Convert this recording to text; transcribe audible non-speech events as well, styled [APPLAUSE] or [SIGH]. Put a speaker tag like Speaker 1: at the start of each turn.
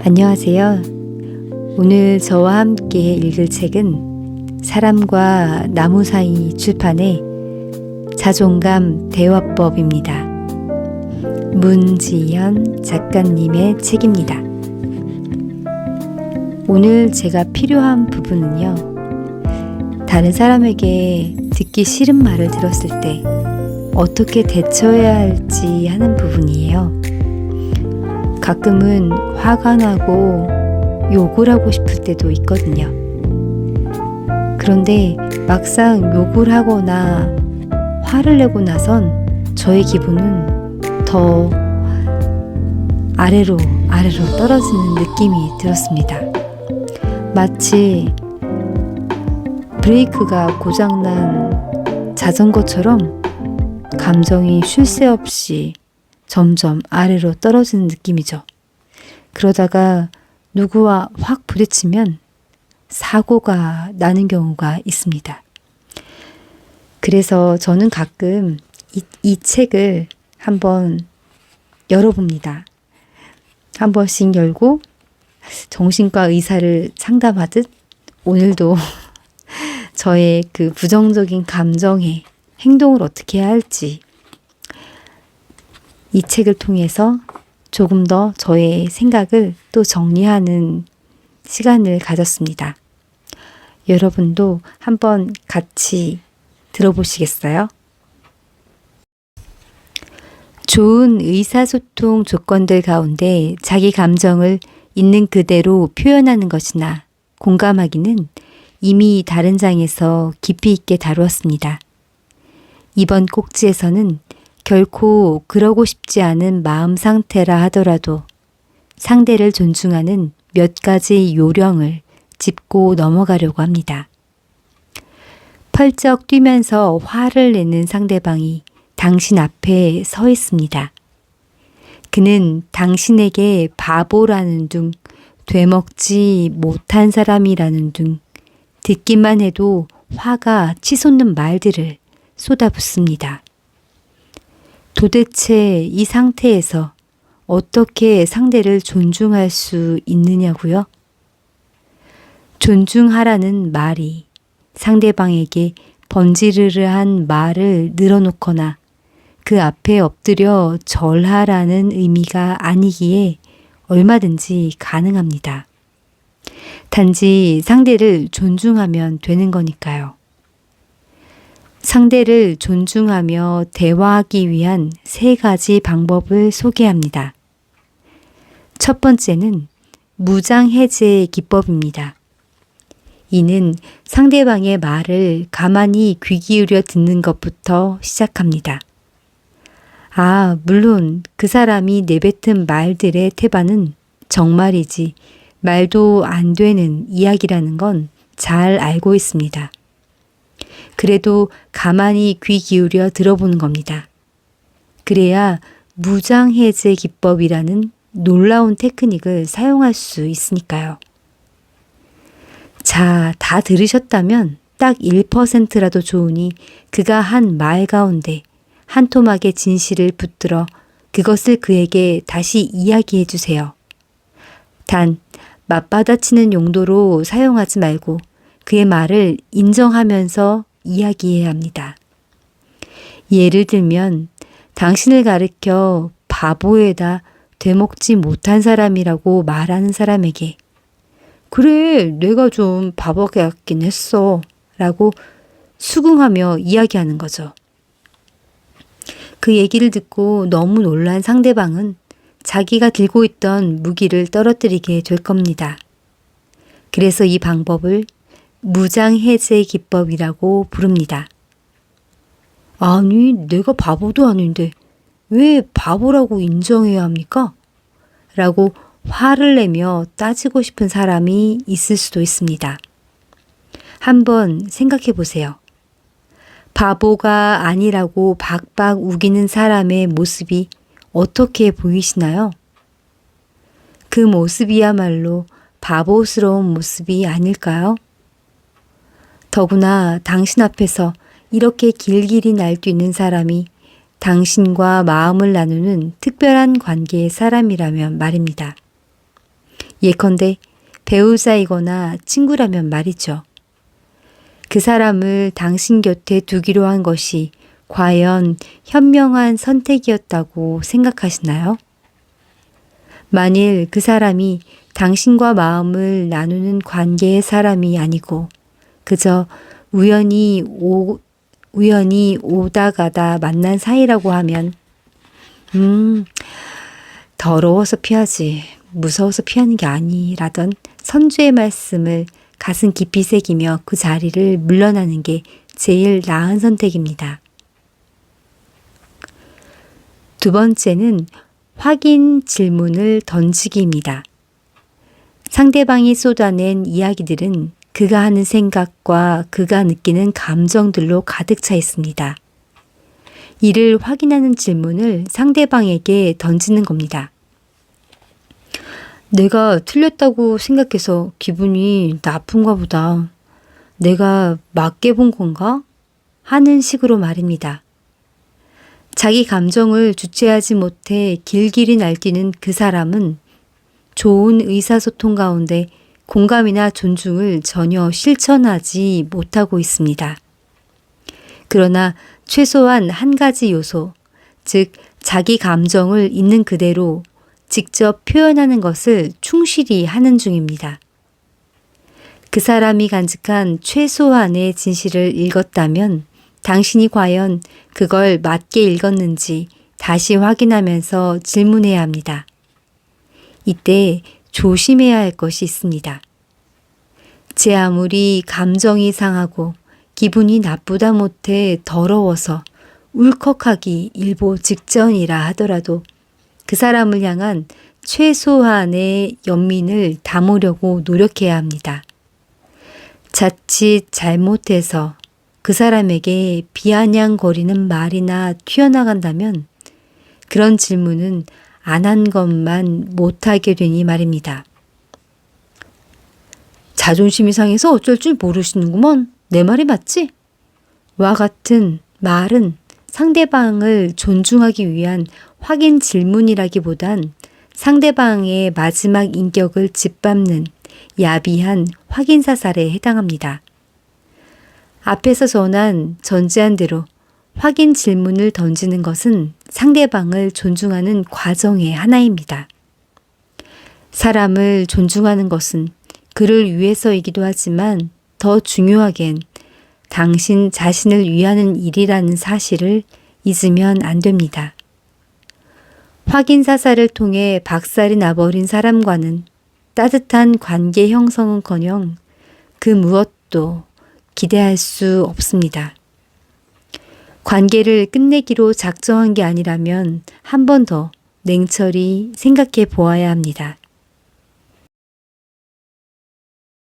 Speaker 1: 안녕하세요. 오늘 저와 함께 읽을 책은 사람과 나무 사이 출판의 자존감 대화법입니다. 문지연 작가님의 책입니다. 오늘 제가 필요한 부분은요. 다른 사람에게 듣기 싫은 말을 들었을 때 어떻게 대처해야 할지 하는 부분이에요. 가끔은 화가 나고 욕을 하고 싶을 때도 있거든요. 그런데 막상 욕을 하거나 화를 내고 나선 저의 기분은 더 아래로 아래로 떨어지는 느낌이 들었습니다. 마치 브레이크가 고장난 자전거처럼 감정이 쉴 새 없이 점점 아래로 떨어지는 느낌이죠. 그러다가 누구와 확 부딪히면 사고가 나는 경우가 있습니다. 그래서 저는 가끔 이, 이 책을 한번 열어봅니다. 한 번씩 열고 정신과 의사를 상담하듯 오늘도 [LAUGHS] 저의 그 부정적인 감정에 행동을 어떻게 해야 할지 이 책을 통해서 조금 더 저의 생각을 또 정리하는 시간을 가졌습니다. 여러분도 한번 같이 들어보시겠어요? 좋은 의사소통 조건들 가운데 자기 감정을 있는 그대로 표현하는 것이나 공감하기는 이미 다른 장에서 깊이 있게 다루었습니다. 이번 꼭지에서는 결코 그러고 싶지 않은 마음 상태라 하더라도 상대를 존중하는 몇 가지 요령을 짚고 넘어가려고 합니다. 펄쩍 뛰면서 화를 내는 상대방이 당신 앞에 서 있습니다. 그는 당신에게 바보라는 둥, 되먹지 못한 사람이라는 둥, 듣기만 해도 화가 치솟는 말들을 쏟아붓습니다. 도대체 이 상태에서 어떻게 상대를 존중할 수 있느냐고요? 존중하라는 말이 상대방에게 번지르르한 말을 늘어놓거나 그 앞에 엎드려 절하라는 의미가 아니기에 얼마든지 가능합니다. 단지 상대를 존중하면 되는 거니까요. 상대를 존중하며 대화하기 위한 세 가지 방법을 소개합니다. 첫 번째는 무장해제 기법입니다. 이는 상대방의 말을 가만히 귀 기울여 듣는 것부터 시작합니다. 아, 물론 그 사람이 내뱉은 말들의 태반은 정말이지 말도 안 되는 이야기라는 건 잘 알고 있습니다. 그래도 가만히 귀 기울여 들어보는 겁니다. 그래야 무장해제 기법이라는 놀라운 테크닉을 사용할 수 있으니까요. 자, 다 들으셨다면 딱 1%라도 좋으니 그가 한 말 가운데 한 토막의 진실을 붙들어 그것을 그에게 다시 이야기해 주세요. 단, 맞받아치는 용도로 사용하지 말고 그의 말을 인정하면서 이야기해야 합니다. 예를 들면, 당신을 가리켜 바보에다 되먹지 못한 사람이라고 말하는 사람에게 그래, 내가 좀 바보 같긴 했어. 라고 수긍하며 이야기하는 거죠. 그 얘기를 듣고 너무 놀란 상대방은 자기가 들고 있던 무기를 떨어뜨리게 될 겁니다. 그래서 이 방법을 무장해제 기법이라고 부릅니다. 아니, 내가 바보도 아닌데 왜 바보라고 인정해야 합니까? 라고 화를 내며 따지고 싶은 사람이 있을 수도 있습니다. 한번 생각해 보세요. 바보가 아니라고 박박 우기는 사람의 모습이 어떻게 보이시나요? 그 모습이야말로 바보스러운 모습이 아닐까요? 더구나 당신 앞에서 이렇게 길길이 날뛰는 사람이 당신과 마음을 나누는 특별한 관계의 사람이라면 말입니다. 예컨대 배우자이거나 친구라면 말이죠. 그 사람을 당신 곁에 두기로 한 것이 과연 현명한 선택이었다고 생각하시나요? 만일 그 사람이 당신과 마음을 나누는 관계의 사람이 아니고 그저 우연히 오, 우연히 오다 가다 만난 사이라고 하면 음, 더러워서 피하지, 무서워서 피하는 게 아니라던 선주의 말씀을 가슴 깊이 새기며 그 자리를 물러나는 게 제일 나은 선택입니다. 두 번째는 확인 질문을 던지기입니다. 상대방이 쏟아낸 이야기들은 그가 하는 생각과 그가 느끼는 감정들로 가득 차 있습니다. 이를 확인하는 질문을 상대방에게 던지는 겁니다. 내가 틀렸다고 생각해서 기분이 나쁜가 보다. 내가 맞게 본 건가? 하는 식으로 말입니다. 자기 감정을 주체하지 못해 길길이 날뛰는 그 사람은 좋은 의사소통 가운데 공감이나 존중을 전혀 실천하지 못하고 있습니다. 그러나 최소한 한 가지 요소, 즉, 자기 감정을 있는 그대로 직접 표현하는 것을 충실히 하는 중입니다. 그 사람이 간직한 최소한의 진실을 읽었다면 당신이 과연 그걸 맞게 읽었는지 다시 확인하면서 질문해야 합니다. 이때 조심해야 할 것이 있습니다. 제 아무리 감정이 상하고 기분이 나쁘다 못해 더러워서 울컥하기 일보 직전이라 하더라도 그 사람을 향한 최소한의 연민을 담으려고 노력해야 합니다. 자칫 잘못해서 그 사람에게 비아냥거리는 말이나 튀어나간다면 그런 질문은 안 한 것만 못하게 되니 말입니다. 자존심이 상해서 어쩔 줄 모르시는구먼. 내 말이 맞지? 와 같은 말은 상대방을 존중하기 위한 확인 질문이라기보단 상대방의 마지막 인격을 짓밟는 야비한 확인 사살에 해당합니다. 앞에서 전한 전제한 대로 확인 질문을 던지는 것은 상대방을 존중하는 과정의 하나입니다. 사람을 존중하는 것은 그를 위해서이기도 하지만 더 중요하겐 당신 자신을 위하는 일이라는 사실을 잊으면 안 됩니다. 확인 사살을 통해 박살이 나버린 사람과는 따뜻한 관계 형성은커녕 그 무엇도 기대할 수 없습니다. 관계를 끝내기로 작정한 게 아니라면 한 번 더 냉철히 생각해 보아야 합니다.